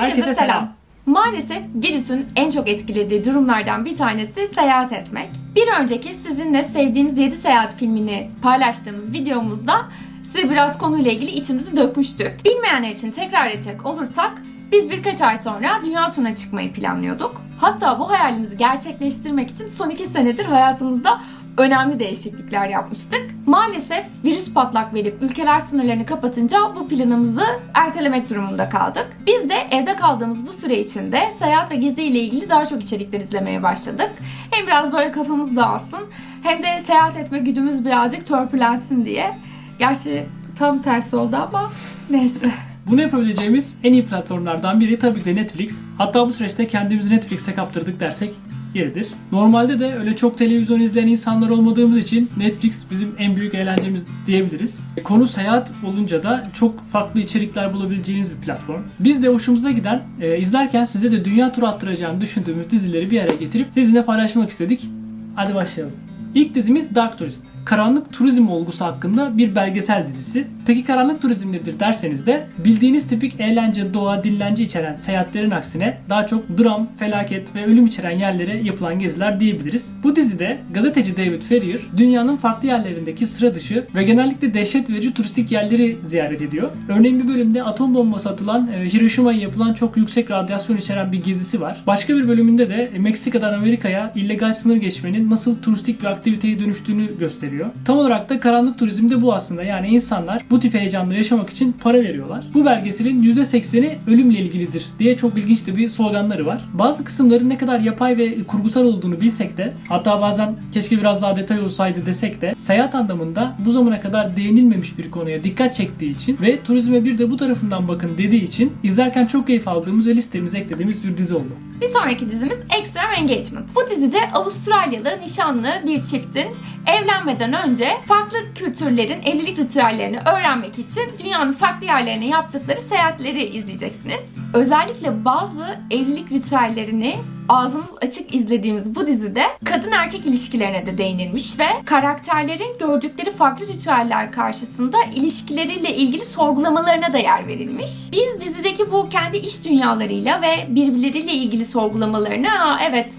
Herkese selam. Maalesef virüsün en çok etkilediği durumlardan bir tanesi seyahat etmek. Bir önceki sizinle sevdiğimiz 7 seyahat filmini paylaştığımız videomuzda size biraz konuyla ilgili içimizi dökmüştük. Bilmeyenler için tekrar edecek olursak biz birkaç ay sonra dünya turuna çıkmayı planlıyorduk. Hatta bu hayalimizi gerçekleştirmek için son 2 senedir hayatımızda önemli değişiklikler yapmıştık. Maalesef virüs patlak verip ülkeler sınırlarını kapatınca bu planımızı ertelemek durumunda kaldık. Biz de evde kaldığımız bu süre içinde seyahat ve gezi ile ilgili daha çok içerikler izlemeye başladık. Hem biraz böyle kafamız dağılsın hem de seyahat etme güdümüz birazcık törpülensin diye. Gerçi tam tersi oldu ama neyse. Bunu yapabileceğimiz en iyi platformlardan biri tabii ki de Netflix. Hatta bu süreçte kendimizi Netflix'e kaptırdık dersek yeridir. Normalde de öyle çok televizyon izleyen insanlar olmadığımız için Netflix bizim en büyük eğlencemiz diyebiliriz. Konu seyahat olunca da çok farklı içerikler bulabileceğiniz bir platform. Biz de hoşumuza giden, e, izlerken size de dünya turu attıracağını düşündüğümüz dizileri bir araya getirip sizinle paylaşmak istedik. Hadi başlayalım. İlk dizimiz Dark Tourist. Karanlık turizm olgusu hakkında bir belgesel dizisi. Peki karanlık turizm nedir derseniz de bildiğiniz tipik eğlence, doğa, dinlence içeren seyahatlerin aksine daha çok dram, felaket ve ölüm içeren yerlere yapılan geziler diyebiliriz. Bu dizide gazeteci David Ferrier dünyanın farklı yerlerindeki sıra dışı ve genellikle dehşet verici turistik yerleri ziyaret ediyor. Örneğin bir bölümde atom bombası atılan e, Hiroşima'ya yapılan çok yüksek radyasyon içeren bir gezisi var. Başka bir bölümünde de Meksika'dan Amerika'ya illegal sınır geçmenin nasıl turistik bir aktiviteye dönüştüğünü gösteriyor. Tam olarak da karanlık turizm de bu aslında. Yani insanlar bu tip heyecanları yaşamak için para veriyorlar. Bu belgeselin %80'i ölümle ilgilidir diye çok ilginç de bir sloganları var. Bazı kısımların ne kadar yapay ve kurgusal olduğunu bilsek de hatta bazen keşke biraz daha detay olsaydı desek de seyahat anlamında bu zamana kadar değinilmemiş bir konuya dikkat çektiği için ve turizme bir de bu tarafından bakın dediği için izlerken çok keyif aldığımız ve listemize eklediğimiz bir dizi oldu. Bir sonraki dizimiz Extreme Engagement. Bu dizide Avustralyalı nişanlı bir çiftin evlenmeden önce farklı kültürlerin evlilik ritüellerini öğrenmek için dünyanın farklı yerlerine yaptıkları seyahatleri izleyeceksiniz. Özellikle bazı evlilik ritüellerini ağzımız açık izlediğimiz bu dizide kadın erkek ilişkilerine de değinilmiş ve karakterlerin gördükleri farklı ritüeller karşısında ilişkileriyle ilgili sorgulamalarına da yer verilmiş. Biz dizideki bu kendi iş dünyalarıyla ve birbirleriyle ilgili sorgulamalarını "Aa, evet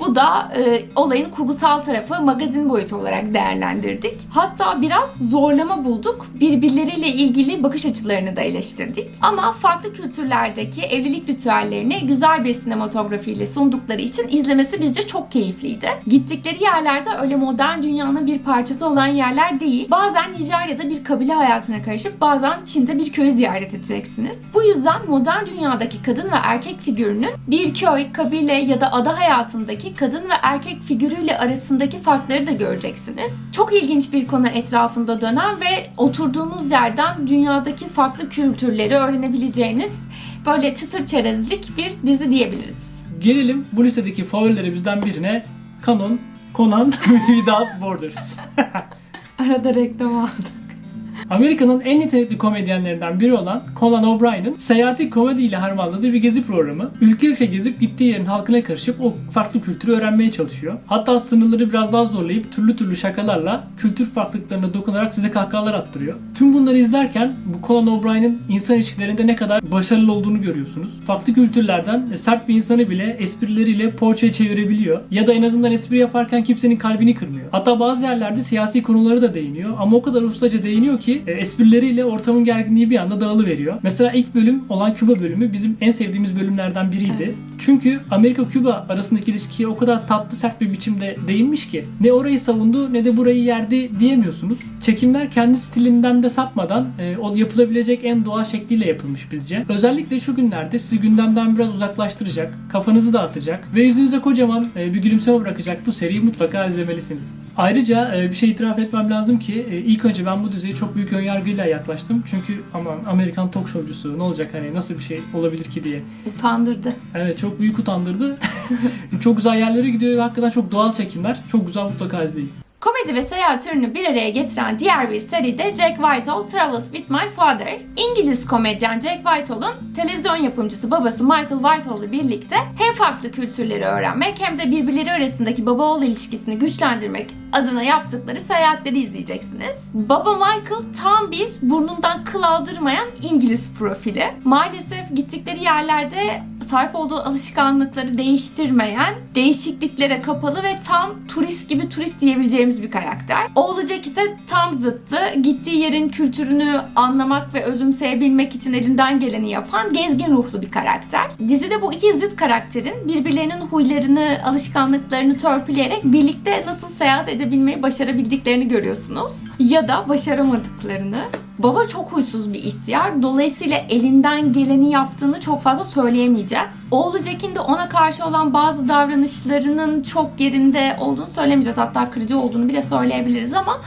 bu da e, olayın kurgusal tarafı magazin boyutu olarak değerlendirdik. Hatta biraz zorlama bulduk. Birbirleriyle ilgili bakış açılarını da eleştirdik. Ama farklı kültürlerdeki evlilik ritüellerini güzel bir sinematografiyle sundukları için izlemesi bizce çok keyifliydi. Gittikleri yerlerde öyle modern dünyanın bir parçası olan yerler değil. Bazen Nijerya'da bir kabile hayatına karışıp bazen Çin'de bir köyü ziyaret edeceksiniz. Bu yüzden modern dünyadaki kadın ve erkek figürünün bir köy, kabile ya da ada hayatındaki kadın ve erkek figürüyle arasındaki farkları da göreceksiniz. Çok ilginç bir konu etrafında dönen ve oturduğunuz yerden dünyadaki farklı kültürleri öğrenebileceğiniz böyle çıtır çerezlik bir dizi diyebiliriz. Gelelim bu listedeki favorilerimizden birine Canon Conan Without Borders. Arada reklam aldım. Amerika'nın en yetenekli komedyenlerinden biri olan Conan O'Brien'in seyahati komediyle harmanladığı bir gezi programı. Ülke ülke gezip gittiği yerin halkına karışıp o farklı kültürü öğrenmeye çalışıyor. Hatta sınırları biraz daha zorlayıp türlü türlü şakalarla kültür farklılıklarına dokunarak size kahkahalar attırıyor. Tüm bunları izlerken bu Conan O'Brien'in insan ilişkilerinde ne kadar başarılı olduğunu görüyorsunuz. Farklı kültürlerden sert bir insanı bile esprileriyle poğaçaya çevirebiliyor. Ya da en azından espri yaparken kimsenin kalbini kırmıyor. Hatta bazı yerlerde siyasi konuları da değiniyor ama o kadar ustaca değiniyor ki e, esprileriyle ortamın gerginliği bir anda dağılıveriyor. Mesela ilk bölüm olan Küba bölümü bizim en sevdiğimiz bölümlerden biriydi. Evet. Çünkü Amerika-Küba arasındaki ilişkiye o kadar tatlı sert bir biçimde değinmiş ki ne orayı savundu ne de burayı yerdi diyemiyorsunuz. Çekimler kendi stilinden de sapmadan e, o yapılabilecek en doğal şekliyle yapılmış bizce. Özellikle şu günlerde sizi gündemden biraz uzaklaştıracak, kafanızı dağıtacak ve yüzünüze kocaman e, bir gülümseme bırakacak bu seriyi mutlaka izlemelisiniz. Ayrıca e, bir şey itiraf etmem lazım ki e, ilk önce ben bu diziye çok büyük önyargıyla yaklaştım. Çünkü aman Amerikan talk showcusu ne olacak hani nasıl bir şey olabilir ki diye. Utandırdı. Evet çok büyük utandırdı. çok güzel yerlere gidiyor ve hakikaten çok doğal çekimler. Çok güzel mutlaka izleyin. Komedi ve seyahat türünü bir araya getiren diğer bir seri de Jack Whitehall Travels with My Father. İngiliz komedyen Jack Whitehall'un televizyon yapımcısı babası Michael Whitehall'la birlikte hem farklı kültürleri öğrenmek hem de birbirleri arasındaki baba oğul ilişkisini güçlendirmek adına yaptıkları seyahatleri izleyeceksiniz. Baba Michael tam bir burnundan kıl aldırmayan İngiliz profili. Maalesef gittikleri yerlerde sahip olduğu alışkanlıkları değiştirmeyen, değişikliklere kapalı ve tam turist gibi turist diyebileceğimiz bir karakter. Oğlu Jack ise tam zıttı. Gittiği yerin kültürünü anlamak ve özümseyebilmek için elinden geleni yapan gezgin ruhlu bir karakter. Dizide bu iki zıt karakterin birbirlerinin huylarını, alışkanlıklarını törpüleyerek birlikte nasıl seyahat edebilmeyi başarabildiklerini görüyorsunuz. Ya da başaramadıklarını. Baba çok huysuz bir ihtiyar. Dolayısıyla elinden geleni yaptığını çok fazla söyleyemeyeceğiz. Oğlu Jack'in de ona karşı olan bazı davranışlarının çok yerinde olduğunu söylemeyeceğiz. Hatta kırıcı olduğunu bile söyleyebiliriz ama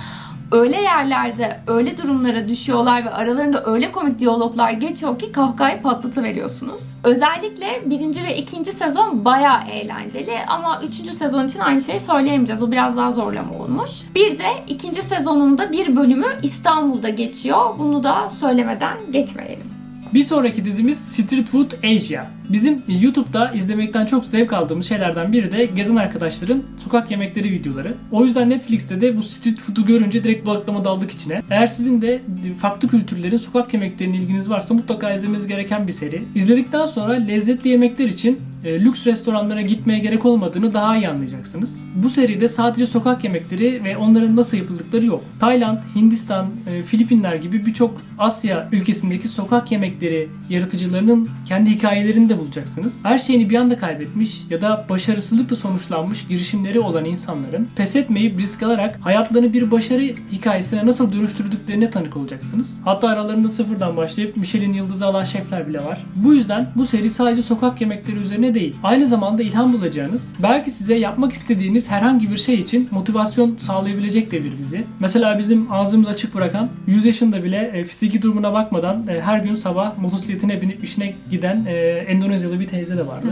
öyle yerlerde öyle durumlara düşüyorlar ve aralarında öyle komik diyaloglar geçiyor ki kahkahayı patlatıveriyorsunuz. Özellikle birinci ve ikinci sezon bayağı eğlenceli ama üçüncü sezon için aynı şeyi söyleyemeyeceğiz. O biraz daha zorlama olmuş. Bir de ikinci sezonunda bir bölümü İstanbul'da geçiyor. Bunu da söylemeden geçmeyelim. Bir sonraki dizimiz Street Food Asia. Bizim YouTube'da izlemekten çok zevk aldığımız şeylerden biri de gezen arkadaşların sokak yemekleri videoları. O yüzden Netflix'te de bu street food'u görünce direkt balıklama daldık içine. Eğer sizin de farklı kültürlerin sokak yemeklerine ilginiz varsa mutlaka izlemeniz gereken bir seri. İzledikten sonra lezzetli yemekler için e, lüks restoranlara gitmeye gerek olmadığını daha iyi anlayacaksınız. Bu seride sadece sokak yemekleri ve onların nasıl yapıldıkları yok. Tayland, Hindistan, e, Filipinler gibi birçok Asya ülkesindeki sokak yemekleri yaratıcılarının kendi hikayelerini de bulacaksınız. Her şeyini bir anda kaybetmiş ya da başarısızlıkla sonuçlanmış girişimleri olan insanların pes etmeyip risk alarak hayatlarını bir başarı hikayesine nasıl dönüştürdüklerine tanık olacaksınız. Hatta aralarında sıfırdan başlayıp Michelin yıldızı alan şefler bile var. Bu yüzden bu seri sadece sokak yemekleri üzerine değil. Aynı zamanda ilham bulacağınız, belki size yapmak istediğiniz herhangi bir şey için motivasyon sağlayabilecek de bir dizi. Mesela bizim ağzımız açık bırakan 100 yaşında bile e, fiziki durumuna bakmadan e, her gün sabah motosikletine binip işine giden e, Endonezyalı bir teyze de vardı.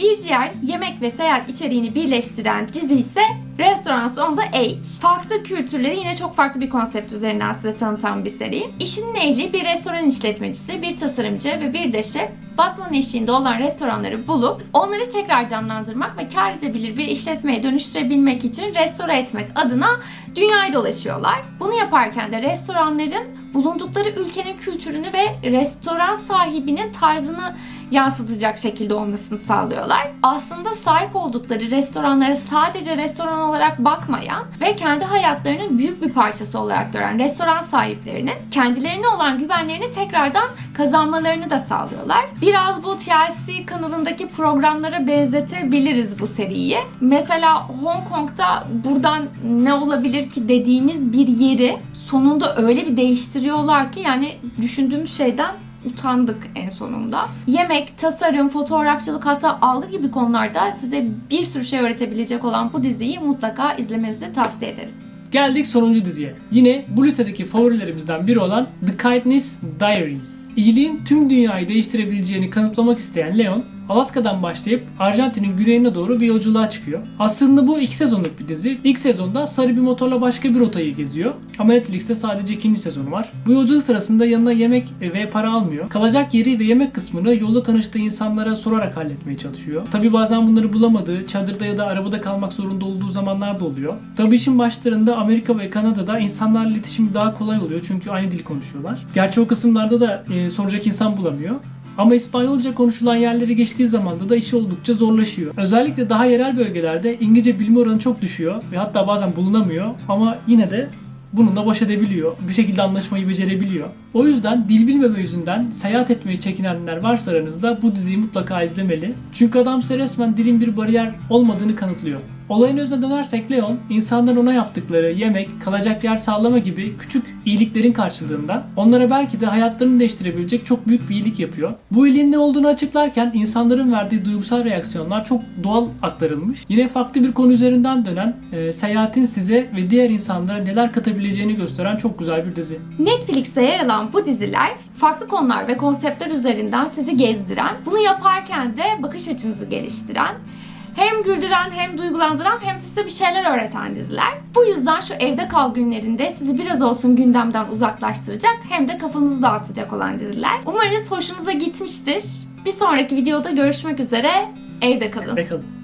Bir diğer yemek ve seyahat içeriğini birleştiren dizi ise Restaurants on the Edge. Farklı kültürleri yine çok farklı bir konsept üzerinden size tanıtan bir seri. İşinin ehli bir restoran işletmecisi, bir tasarımcı ve bir de şef Batman eşliğinde olan restoranları bulup onları tekrar canlandırmak ve kar edebilir bir işletmeye dönüştürebilmek için restore etmek adına dünyayı dolaşıyorlar. Bunu yaparken de restoranların bulundukları ülkenin kültürünü ve restoran sahibinin tarzını yansıtacak şekilde olmasını sağlıyorlar. Aslında sahip oldukları restoranlara sadece restoran olarak bakmayan ve kendi hayatlarının büyük bir parçası olarak gören restoran sahiplerinin kendilerine olan güvenlerini tekrardan kazanmalarını da sağlıyorlar. Biraz bu TLC kanalındaki programlara benzetebiliriz bu seriyi. Mesela Hong Kong'da buradan ne olabilir ki dediğimiz bir yeri sonunda öyle bir değiştiriyorlar ki yani düşündüğümüz şeyden utandık en sonunda. Yemek, tasarım, fotoğrafçılık hatta algı gibi konularda size bir sürü şey öğretebilecek olan bu diziyi mutlaka izlemenizi tavsiye ederiz. Geldik sonuncu diziye. Yine bu listedeki favorilerimizden biri olan The Kindness Diaries. İyiliğin tüm dünyayı değiştirebileceğini kanıtlamak isteyen Leon, Alaska'dan başlayıp Arjantin'in güneyine doğru bir yolculuğa çıkıyor. Aslında bu iki sezonluk bir dizi. İlk sezonda sarı bir motorla başka bir rotayı geziyor. Ama Netflix'te sadece ikinci sezonu var. Bu yolculuk sırasında yanına yemek ve para almıyor. Kalacak yeri ve yemek kısmını yolda tanıştığı insanlara sorarak halletmeye çalışıyor. Tabi bazen bunları bulamadığı, çadırda ya da arabada kalmak zorunda olduğu zamanlar da oluyor. Tabi işin başlarında Amerika ve Kanada'da insanlarla iletişim daha kolay oluyor çünkü aynı dil konuşuyorlar. Gerçi o kısımlarda da e, soracak insan bulamıyor. Ama İspanyolca konuşulan yerlere geçtiği zaman da işi oldukça zorlaşıyor. Özellikle daha yerel bölgelerde İngilizce bilme oranı çok düşüyor ve hatta bazen bulunamıyor ama yine de bununla baş edebiliyor. Bir şekilde anlaşmayı becerebiliyor. O yüzden dil bilmeme yüzünden seyahat etmeyi çekinenler varsa aranızda bu diziyi mutlaka izlemeli. Çünkü adam size resmen dilin bir bariyer olmadığını kanıtlıyor. Olayın özüne dönersek Leon, insanların ona yaptıkları yemek, kalacak yer sağlama gibi küçük iyiliklerin karşılığında onlara belki de hayatlarını değiştirebilecek çok büyük bir iyilik yapıyor. Bu iyiliğin ne olduğunu açıklarken insanların verdiği duygusal reaksiyonlar çok doğal aktarılmış. Yine farklı bir konu üzerinden dönen, e, seyahatin size ve diğer insanlara neler katabileceğini gösteren çok güzel bir dizi. Netflix'te yer alan bu diziler farklı konular ve konseptler üzerinden sizi gezdiren, bunu yaparken de bakış açınızı geliştiren, Hem güldüren hem duygulandıran hem de size bir şeyler öğreten diziler. Bu yüzden şu evde kal günlerinde sizi biraz olsun gündemden uzaklaştıracak hem de kafanızı dağıtacak olan diziler. Umarız hoşunuza gitmiştir. Bir sonraki videoda görüşmek üzere. Evde kalın. Bakalım.